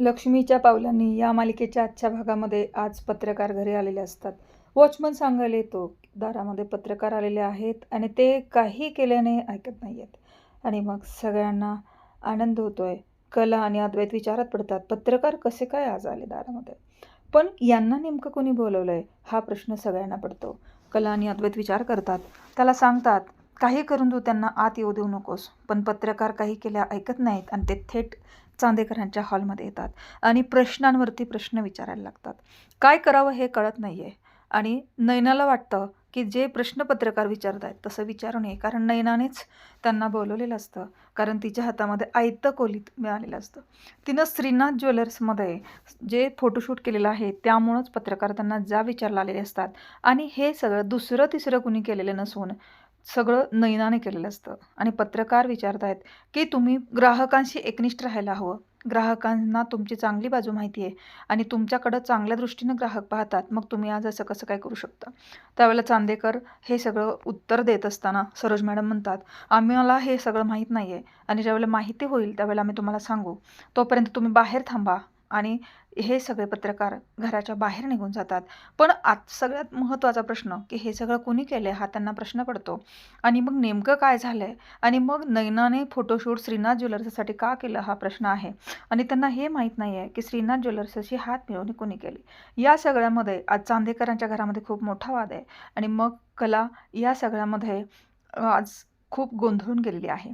लक्ष्मीच्या पावलांनी या मालिकेच्या आजच्या भागामध्ये आज पत्रकार घरी आलेले असतात. वॉचमन सांगायला येतो दारामध्ये पत्रकार आलेले आहेत आणि ते काही केल्याने ऐकत नाही आहेत आणि मग सगळ्यांना आनंद होतोय. कला आणि अद्वैत विचारात पडतात. पत्रकार कसे काय आज आले दारामध्ये? पण यांना नेमकं कोणी बोलवलं आहे हा प्रश्न सगळ्यांना पडतो. कला आणि अद्वैत विचार करतात. त्याला सांगतात काही करून तू त्यांना आत येऊ देऊ नकोस. पण पत्रकार काही केल्या ऐकत नाहीत आणि ते थेट चांदेकरांच्या हॉलमध्ये येतात आणि प्रश्नांवरती प्रश्न विचारायला लागतात. काय करावं हे कळत नाही आहे आणि नयनाला वाटतं की जे प्रश्न पत्रकार विचारत आहेत तसं विचारू नये कारण नयनानेच त्यांना बोलवलेलं असतं. कारण तिच्या हातामध्ये आयतं कोलीत मिळालेलं असतं. तिनं श्रीनाथ ज्वेलर्समध्ये जे फोटोशूट केलेलं आहे त्यामुळंच पत्रकार त्यांना जा विचारला आलेले असतात. आणि हे सगळं दुसरं तिसरं कुणी केलेलं नसून सगळं नयनाने केलेलं असतं. आणि पत्रकार विचारत आहेत की तुम्ही ग्राहकांशी एकनिष्ठ राहायला हवं. ग्राहकांना तुमची चांगली बाजू माहिती आहे आणि तुमच्याकडं चांगल्या दृष्टीनं ग्राहक पाहतात. मग तुम्ही आज असं कसं काय करू शकता? त्यावेळेला चांदेकर हे सगळं उत्तर देत असताना सरोज मॅडम म्हणतात आम्हाला हे सगळं माहीत नाही आहे आणि ज्यावेळेला माहिती होईल त्यावेळेला आम्ही तुम्हाला सांगू. तोपर्यंत तुम्ही बाहेर थांबा. आणि हे सगळे पत्रकार घराच्या बाहेर निघून जातात. पण आज सगळ्यात महत्त्वाचा प्रश्न की हे सगळं कोणी केलं आहे हा त्यांना प्रश्न पडतो. आणि मग नेमकं काय झालं आहे आणि मग नैनाने फोटोशूट श्रीनाथ ज्वेलर्ससाठी का केलं हा प्रश्न आहे? आणि त्यांना हे माहीत नाही आहे की श्रीनाथ ज्वेलर्सची हात मिळवणी कोणी केली या सगळ्यामध्ये आज चांदेकरांच्या घरामध्ये खूप मोठा वाद आहे. आणि मग कला या सगळ्यामध्ये आज खूप गोंधळून गेलेली आहे.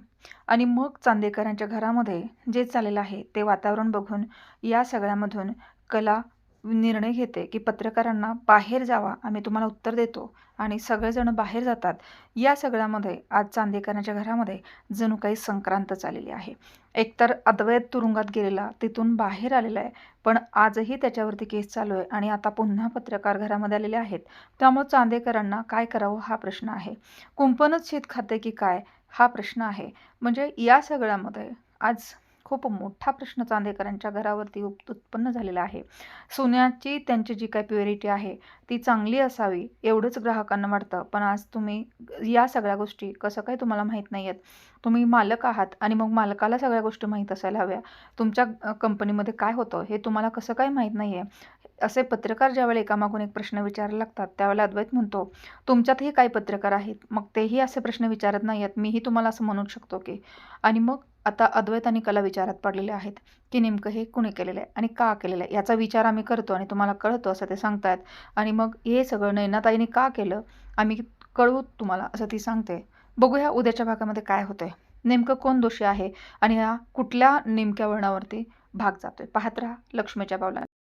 आणि मग चांदेकरांच्या घरामध्ये जे चाललेलं आहे ते वातावरण बघून या सगळ्यामधून कला निर्णय घेते की पत्रकारांना बाहेर जावा आम्ही तुम्हाला उत्तर देतो आणि सगळेजण बाहेर जातात. या सगळ्यामध्ये आज चांदेकरांच्या घरामध्ये जणू काही संक्रांत चाललेली आहे. एकतर अद्वैत तुरुंगात गेलेला तिथून बाहेर आलेला आहे पण आजही त्याच्यावरती केस चालू आहे आणि आता पुन्हा पत्रकार घरामध्ये आलेले आहेत. त्यामुळे चांदेकरांना काय करावं हा प्रश्न आहे. कुंपणच शेत खाते की काय हा प्रश्न आहे. म्हणजे या सगळ्यामध्ये आज खूप मोठा प्रश्न चांदेकरांच्या घरावरती उत्पन्न झालेला आहे. सोन्याची त्यांची जी काय प्युरिटी आहे ती चांगली असावी एवढंच ग्राहकांना वाटतं. पण आज तुम्ही या सगळ्या गोष्टी कसं काय तुम्हाला माहीत नाही आहेत तुम्ही मालक आहात आणि मग मालकाला सगळ्या गोष्टी माहीत असायला हव्या. तुमच्या कंपनीमध्ये काय होतं हे तुम्हाला कसं काय माहीत नाही आहे असे पत्रकार ज्यावेळेला एकामागून एक प्रश्न विचारायला लागतात त्यावेळेला अद्वैत म्हणतो तुमच्यातही काही पत्रकार आहेत मग तेही असे प्रश्न विचारत नाही आहेत मीही तुम्हाला असं म्हणू शकतो की. आणि मग आता अद्वैत आणि कला विचारात पडलेले आहेत की नेमकं हे कुणी केलेलं आहे आणि का केलेलं आहे याचा विचार आम्ही करतो आणि तुम्हाला कळतो असं ते सांगतायत. आणि मग हे सगळं नैनाताईने का केलं आम्ही कळवू तुम्हाला असं ती सांगते. बघूया उद्याच्या भागामध्ये काय होतंय. नेमकं कोण दोषी आहे आणि ह्या कुठल्या नेमक्या वळणावरती भाग जातोय. पाहत राहा लक्ष्मीच्या पावला